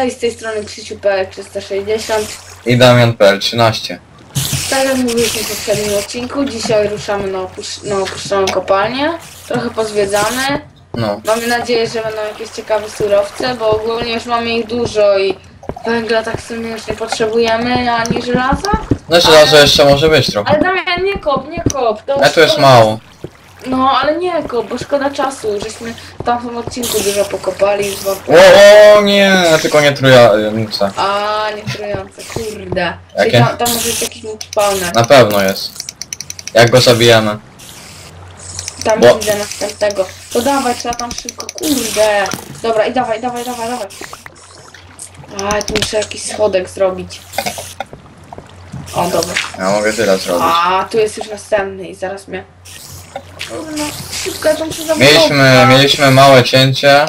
Cześć, z tej strony KrzysiuPL360. I Damian PL 13. Tak jak mówiliśmy w poprzednim odcinku, dzisiaj ruszamy na, opusz na opuszczoną kopalnię. Trochę pozwiedzamy. No. Mamy nadzieję, że będą jakieś ciekawe surowce, bo ogólnie już mamy ich dużo i węgla tak silnie już nie potrzebujemy, ani żelaza. No żelazo jeszcze może być trochę. Ale Damian, nie kop, nie kop. To A tu jest mało. No, ale nie kop, bo szkoda czasu. Żeśmy w tamtym odcinku dużo pokopali. Wam... O, o nie, tylko nie trójce. A, nie trujące, kurde. Jakie? Czyli tam, tam może być jakiś multipalne. Na pewno jest. Jak go zabijemy? Tam Bo- widzę następnego. To dawaj, trzeba tam szybko, kurde. Dobra, i dawaj, dawaj, dawaj, dawaj. A, tu muszę jakiś schodek zrobić. O, dobra. Ja mogę tyle zrobić. A, tu jest już następny i zaraz mnie... Kurde, no, szybko, ja. Mieliśmy, mieliśmy małe cięcie.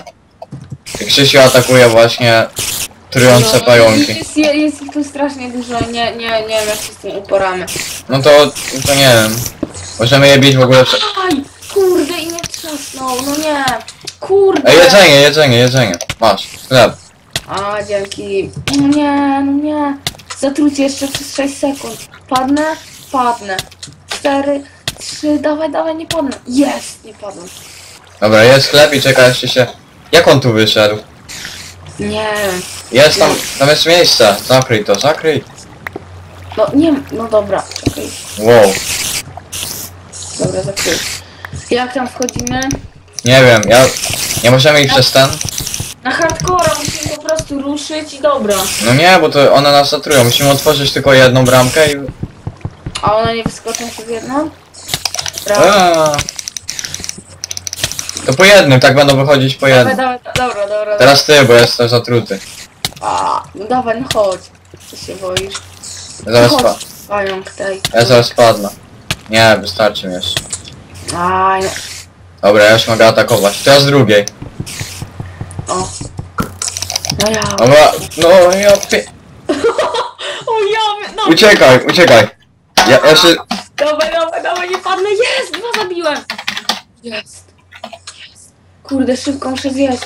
Krzysiu atakuje właśnie trujące No, pająki. Jest, jest, jest ich tu strasznie dużo, nie, nie, nie wiem jak się z tym uporamy. No to, to nie wiem. Możemy je bić w ogóle. prze- Aj, kurde i nie trzasnął, no nie. Kurde. Ej, jedzenie, jedzenie, jedzenie. Masz, chleb. A, dzięki. No nie, no nie. Zatrucie jeszcze przez 6 sekund. Padnę? Padnę. 4, 3, dawaj, dawaj, nie padnę. Jest, nie padłem. Dobra, jest chleb i czeka jeszcze się... Jak on tu wyszedł? Nie. Jest tam, tam jest miejsce. Zakryj to, zakryj. No nie, no dobra, czekaj. Wow. Dobra, zakryj. Jak tam wchodzimy? Nie wiem, ja... Nie możemy ich przez ten? Na hardcora musimy po prostu ruszyć i dobra. No nie, bo to one nas zatrują. Musimy otworzyć tylko jedną bramkę i... A one nie wyskoczą się w jedną? To po jednym, tak będą wychodzić po Dawaj, jednym. dawaj, dobra, dobra. Teraz ty, bo jestem zatruty. A, no dawaj, no chodź. Co się boisz? Zaraz No spa... chodź, pająk tej. Ja zaraz spadnę. Nie, wystarczy mi jeszcze. Aj. Dobra, ja już mogę atakować. Teraz drugiej. O. No ja. Dobra, no ja pie... O ja, no. Uciekaj, uciekaj. Ja, ja się... Dawaj, dawaj, dawaj, nie padnę. Jest, dwa zabiłem. Jest. Jest. Kurde, szybko muszę zjeść.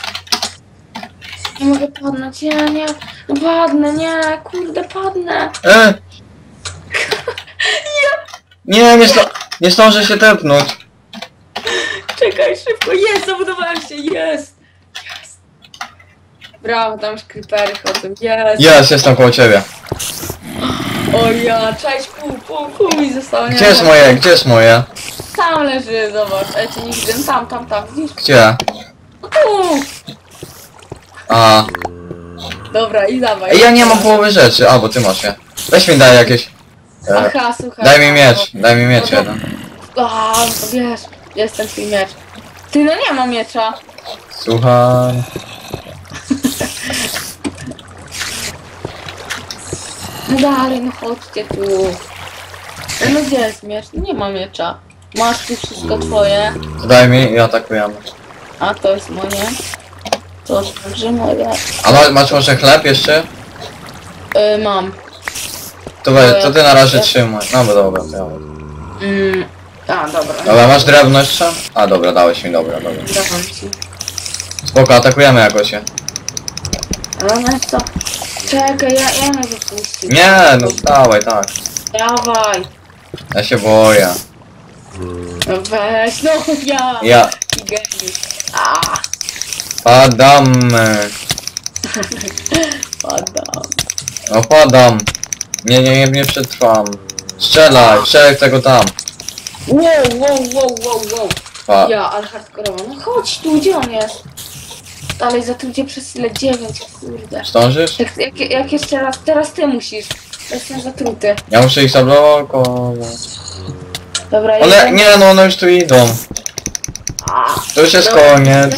Nie mogę padnąć, nie, nie. No padnę, nie, kurde, padnę. E! Nie, nie, sto... nie zdążę się tepnąć. Czekaj, szybko, jest, zabudowałem się, jest. Jest. Brawo, tam już creepery chodzą, jest. Jest, jestem koło ciebie. O ja, cześć, pół, pół, pół mi zostało, nie Gdzie jest moje, gdzie jest moje? Tam leży, zobacz, a ja cię nie widzę, tam, tam, tam, widzisz? Gdzie? No tu. A. Dobra, i dawaj. Ej, ja nie mam połowy rzeczy. A, bo ty masz je. Weź mi daj jakieś... E, Aha, słuchaj. daj mi miecz, daj mi miecz jeden. A, no to wiesz, jestem twój miecz. Ty, no nie ma miecza. Słuchaj. No dalej, no chodźcie tu. No, no gdzie jest miecz? Nie ma miecza. Masz tu wszystko twoje, Daj mi i atakujemy. a to jest moje. To także moje. A ma, masz może chleb jeszcze? Y, mam. To, we, to ty na razie trzymaj. No bo dobra, ja. Mm, a, dobra. Dobra, masz drewno jeszcze? A dobra, dałeś mi, dobra, dobra. Dawam ci. Spoko, atakujemy jakoś się. Ale no co? Czekaj, ja, ja mnie wypuścić. Nie, no dawaj, tak. Dawaj. Ja się boję. No weź, no ja. Ja I. A, padamy. padam. No padam. Nie, nie, nie, nie przetrwam. Strzelaj, strzelaj tego tam. Wow, wow, wow, wow, wow. Pa. Ja, ale hardkorowo. No chodź tu, gdzie on jest? Dalej zatrucie przez ile? dziewięć, kurde. Zdążysz? Jak, jak, jak jeszcze raz, teraz ty musisz. Jestem zatruty. Ja muszę ich zablokować. Dobra, One, jeden. nie no, one już tu idą. A, To już jest Dobra. koniec.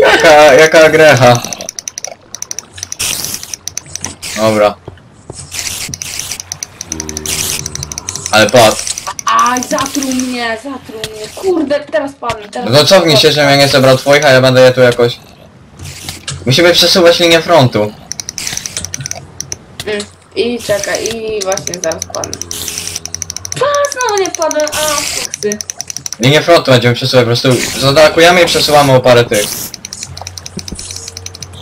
Jaka, jaka grecha. Dobra. Ale patrz. Aj, zatruł mnie, zatruł mnie. Kurde, teraz padnę. Teraz No cofnij się, żebym ja nie zebrał twoich, a ja będę je tu jakoś... Musimy przesuwać linię frontu. Mm. I czekaj, i właśnie zaraz padnę. A, znowu nie padłem, a, fuksy. Linię frontu będziemy przesuwać, po prostu zadakujemy i przesuwamy o parę tych.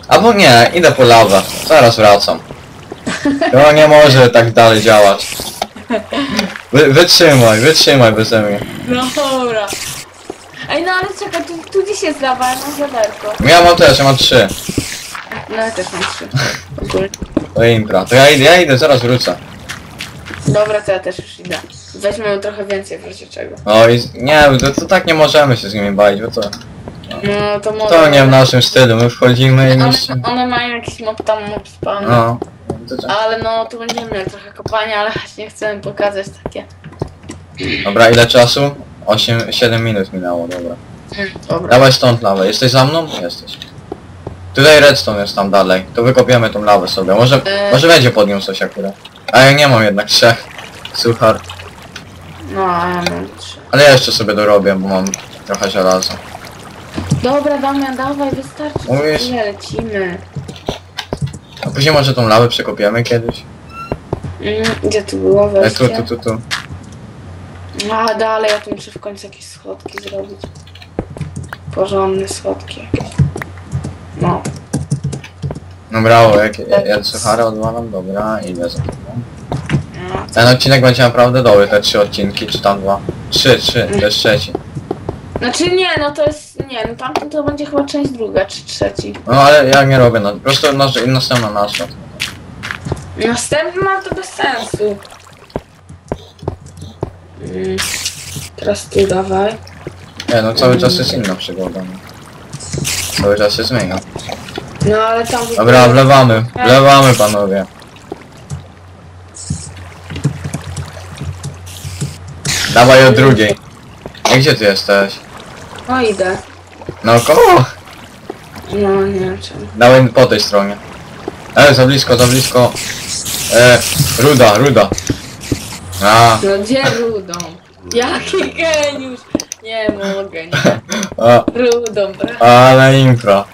Albo nie, idę po lawę, zaraz wracam. To nie może tak dalej działać. Wy, wytrzymaj, wytrzymaj beze mnie. No dobra. Ej, no ale czekaj, tu, tu gdzieś jest lawa, ja mam wiaderko. Ja mam też, ja mam trzy. No ja też mam trzy. Ogólnie. To impra. To ja idę, ja idę, zaraz wrócę. Dobra, to ja też już idę. Weźmiemy trochę więcej w razie czego. O i nie, to, to tak nie możemy się z nimi bawić, bo to, No to może... to nie w naszym stylu, my wchodzimy i One, niszczymy. one mają jakiś mob tam mob spawn. No. To- to- Ale no, tu będziemy mieli trochę kopania, ale nie chcemy pokazać takie. Dobra, ile czasu? 8, 7 minut minęło, dobra. Dobra. Dawaj stąd lawę. Jesteś za mną? Jesteś. Tutaj redstone jest tam dalej. To wykopiemy tą lawę sobie. Może, E. może będzie pod nią coś akurat. A ja nie mam jednak trzech. Suchar. No, a ja mam trzy. Ale ja jeszcze sobie dorobię, bo mam trochę żelaza. Dobra, Damian, dawaj, wystarczy. Mówisz? Nie, lecimy. Później może tą lawę przekopiemy kiedyś. Mm, gdzie tu było E, wejście? tu, tu, tu, tu. A, dalej, ja tu muszę w końcu jakieś schodki zrobić. Porządne schodki jakieś. No. Dobra, o, jak ja, ja suchara odwalam, dobra, idę za tobą. no. Ten odcinek będzie naprawdę dobry, te trzy odcinki, czy tam dwa. Trzy, trzy, to jest trzeci. Znaczy nie, no to jest, nie, no tamten to będzie chyba część druga, czy trzeci. No ale ja nie robię, no, po prostu nas, następna nazwa. Następna to bez sensu. Mm. Teraz tu dawaj. Nie, no cały czas jest inna przygoda. No. Cały czas się zmienia. No ale tam... Dobra, wlewamy, wlewamy panowie. Dawaj o drugiej. A gdzie ty jesteś? No idę. Naokoło? No nie wiem czemu. Dawaj po tej stronie. E, za blisko, za blisko. E, ruda, ruda. A, No gdzie rudą? Jaki geniusz! Nie mogę, nie. a, Rudą, bra. ale infra.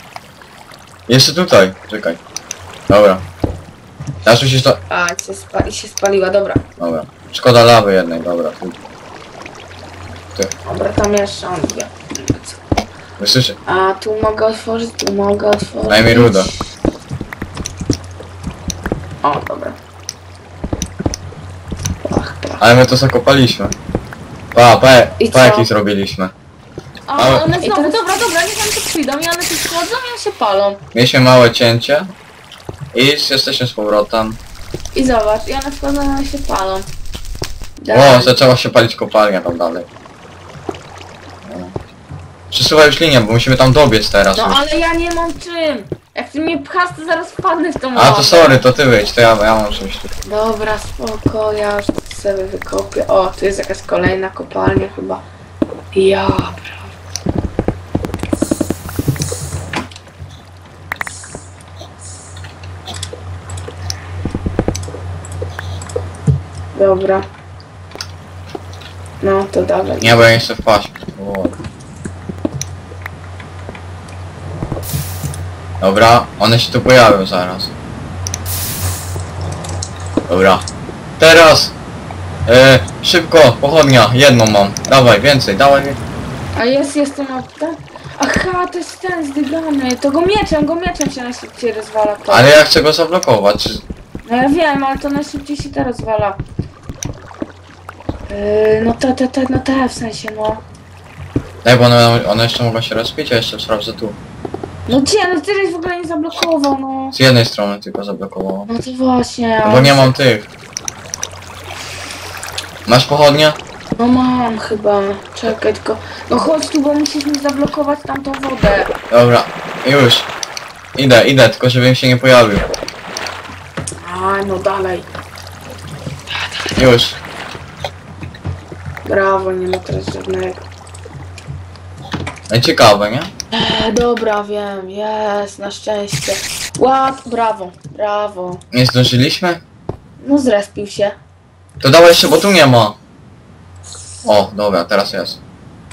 Jeszcze tutaj, czekaj. Dobra. Teraz musisz to... A, się, spali, się spaliła, dobra. Dobra. Szkoda lawy jednej, dobra. tu. Dobra, tam jeszcze on dwie. Wysłyszy? A tu mogę otworzyć, tu mogę otworzyć. Daj mi rudę. O, dobra. Pach, pach. Ale my to zakopaliśmy. Pa, pa, I pa co? jaki zrobiliśmy. A Ale- one I znowu, teraz- dobra, dobra, niech one tu przyjdą i one tu schodzą i one się palą. Mieliśmy małe cięcie. I jesteśmy z powrotem. I zobacz, i one wchodzą i one się palą. O, zaczęła się palić kopalnia tam dalej. Przesuwaj już linię, bo musimy tam dobiec teraz No już. ale ja nie mam czym. Jak ty mnie pchasz, to zaraz wpadnę w tą A to łapę. sorry, to ty wyjdź, to ja, ja mam czymś tu. Dobra, spoko, ja już sobie wykopię. O, tu jest jakaś kolejna kopalnia chyba. Ja, pra- Dobra. No, to dawaj. Nie, bo ja nie chcę wpaść. O. Dobra, one się tu pojawią zaraz. Dobra. Teraz! E, szybko, pochodnia, jedną mam. Dawaj, więcej, dawaj. wie- A jest, jest ten opta? Aha, to jest ten zdygany. To go mieczem, go mieczem się najszybciej rozwala. To. Ale ja chcę go zablokować. No ja wiem, ale to najszybciej się te rozwala. Yy, no te, te, te, no te w sensie, no. Daj, bo one, one jeszcze mogą się rozpić, a jeszcze sprawdzę tu. No gdzie, no ty żeś w ogóle nie zablokował, no. Z jednej strony tylko zablokowało. No to właśnie. No bo nie mam tych. Masz pochodnie? No mam chyba. Czekaj tylko. No chodź tu, bo musisz mi zablokować tamtą wodę. Dobra, już. Idę, idę, tylko żebym się nie pojawił. A, no dalej. Już. Brawo, nie ma teraz żadnego. Ciekawe, nie? E, dobra, wiem, jest, na szczęście. Łap, brawo, brawo. Nie zdążyliśmy? No zrespił się. To dawaj jeszcze, bo tu nie ma. O, dobra, teraz jest.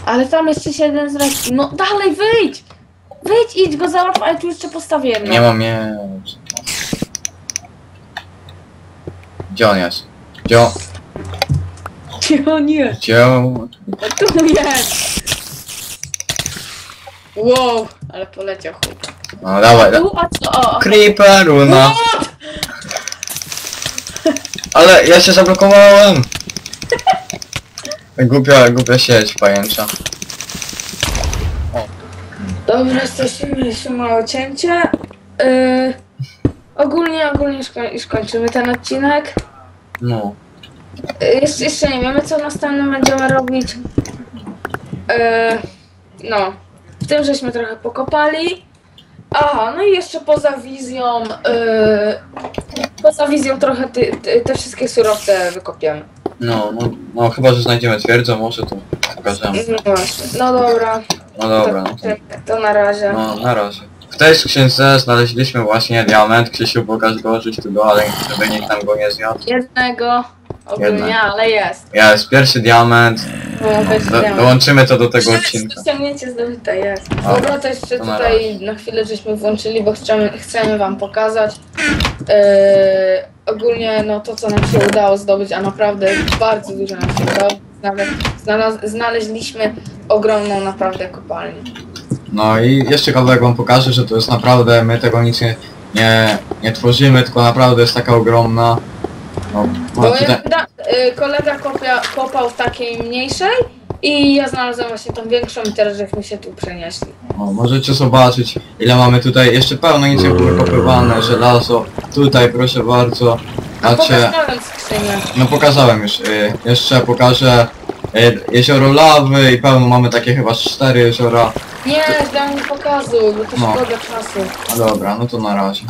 Ale tam jeszcze się jeden zrespił. No dalej, wyjdź! Wyjdź, idź go załatw, ale tu jeszcze postawię jedno. Nie mam mieć. Gdzie on jest? Gdzie on? Gdzie on jest? Gdzie on? No tu jest! Wow, ale poleciał chłop. No dawaj, da. Tu, a co? O, o. Creeper, Luna. What? Ale ja się zablokowałem. Głupia, głupia sieć pajęcza. Dobra, jesteśmy, mieliśmy małe cięcie. Yy, ogólnie, ogólnie już, koń- już kończymy ten odcinek. No. Yy, jeszcze, jeszcze nie wiemy, co następnym będziemy robić. Yy, no, w tym żeśmy trochę pokopali. Aha, no i jeszcze poza wizją, yy, poza wizją trochę ty, ty, te wszystkie surowce wykopiemy. No, no, no chyba, że znajdziemy twierdzę, może to pokażemy. No właśnie, no dobra, No dobra, no to, to, to na razie. no na razie. W tej skrzynce znaleźliśmy właśnie diament. Krzysiu pokaż go, żeś tu go, ale żeby nikt nam go nie zjadł. Jednego, ogólnie, Jednego. ale jest. Jest, pierwszy diament. No, Do, diament. dołączymy to do tego odcinka. Osiągnięcie zdobyte jest. Dobra, Dobra, to jeszcze to na tutaj na chwilę żeśmy włączyli, bo chcemy, chcemy wam pokazać. Yy, ogólnie no to co nam się udało zdobyć, a naprawdę bardzo dużo nam się udało. Nawet znalaz, znaleźliśmy ogromną naprawdę kopalnię. No i jeszcze kawałek wam pokażę, że to jest naprawdę, my tego nic nie, nie, nie tworzymy, tylko naprawdę jest taka ogromna. No, Bo no tutaj, jak da, yy, kolega kopia, kopał w takiej mniejszej i ja znalazłem właśnie tą większą i teraz żeśmy się tu przenieśli. o, możecie zobaczyć ile mamy tutaj, jeszcze pełno nic wykopywane, żelazo, tutaj proszę bardzo, A macie, pokazałem skrzynię. no pokazałem już, y, jeszcze pokażę y, jezioro lawy i pełno mamy takie chyba cztery jeziora, Nie, dam mi pokazuj, bo to No. szkoda czasu. no dobra, no to na razie.